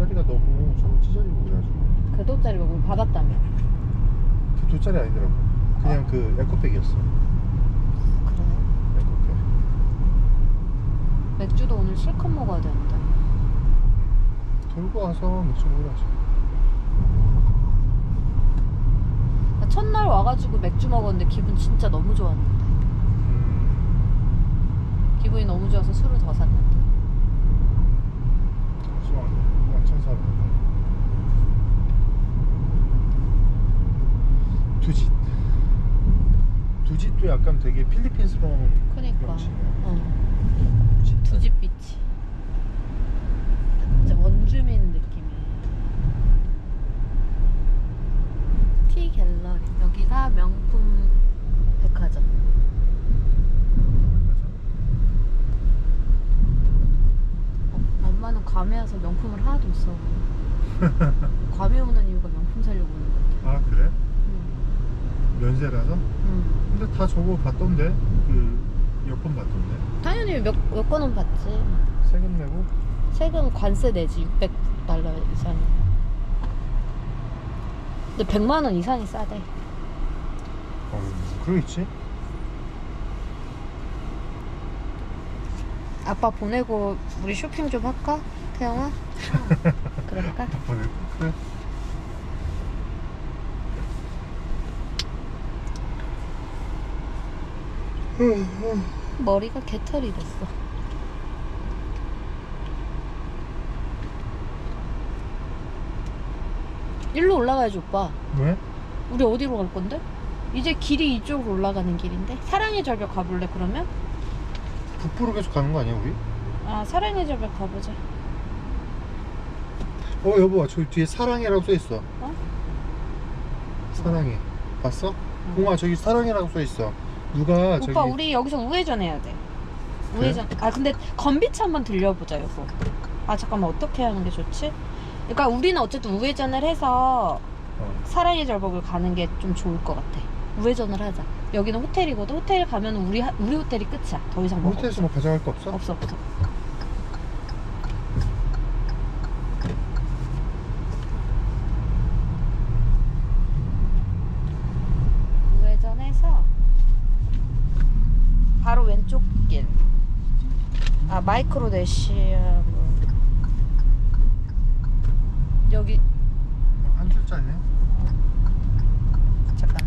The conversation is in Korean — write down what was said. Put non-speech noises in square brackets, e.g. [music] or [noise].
돗자리가 너무 저거 찢어지고 그래가지고 그 돗자리가 우리 받았다며. 그 돗자리 아니더라고 그냥 그 에코백이었어 그래? 에코백 맥주도 오늘 실컷 먹어야 되는데. 돌고 와서 맥주 먹으라지 나 첫날 와가지고 맥주 먹었는데 기분 진짜 너무 좋았는데. 음 기분이 너무 좋아서 술을 더 샀는데. 사람 두짓 두짓도 약간 되게 필리핀스러운 그니까. 명칭이야 응. 두짓 두집 비치. 진짜 원주민 느낌이. 티 갤러리. 여기가 명품 와서 명품을 하나도 못 써. 괌에 [laughs] 오는 이유가 명품 사려고 오는 것 같아. 아 그래? 응. 면세라서? 응. 근데 다 저거 봤던데 그 여권 봤던데 당연히 몇, 여권은 받지. 세금 내고 세금 관세 내지 600달러 이상. 근데 100만 원 이상이 싸대. 어 그러고 있지 아빠 보내고 우리 쇼핑 좀 할까? 태영아? [laughs] 그럴까? 보내 그래 머리가 개털이 됐어. 일로 올라가야지 오빠. 왜? 우리 어디로 갈 건데? 이제 길이 이쪽으로 올라가는 길인데? 사랑의 절벽 가볼래 그러면? 북부로 계속 가는 거 아니야 우리? 아 사랑의 절벽 가보자. 어 여보 저기 뒤에 사랑해라고 써있어 어? 사랑해 봤어? 공아 저기 사랑해라고 써있어 누가 오빠 저기 우리 여기서 우회전 해야 돼. 우회전. 아 근데 건비치 한번 들려보자 여보. 아 잠깐만 어떻게 하는 게 좋지? 그러니까 우리는 어쨌든 우회전을 해서 어. 사랑의 절벽을 가는 게 좀 좋을 것 같아. 우회전을 하자. 여기는 호텔이거든. 호텔 가면 우리 하- 우리 호텔이 끝이야. 더 이상 뭐 호텔에서 뭐 가져갈 거 없어? 없어 없어. 우회전해서 바로 왼쪽 길. 아 마이크로네시아 뭐. 여기 한 줄짜리네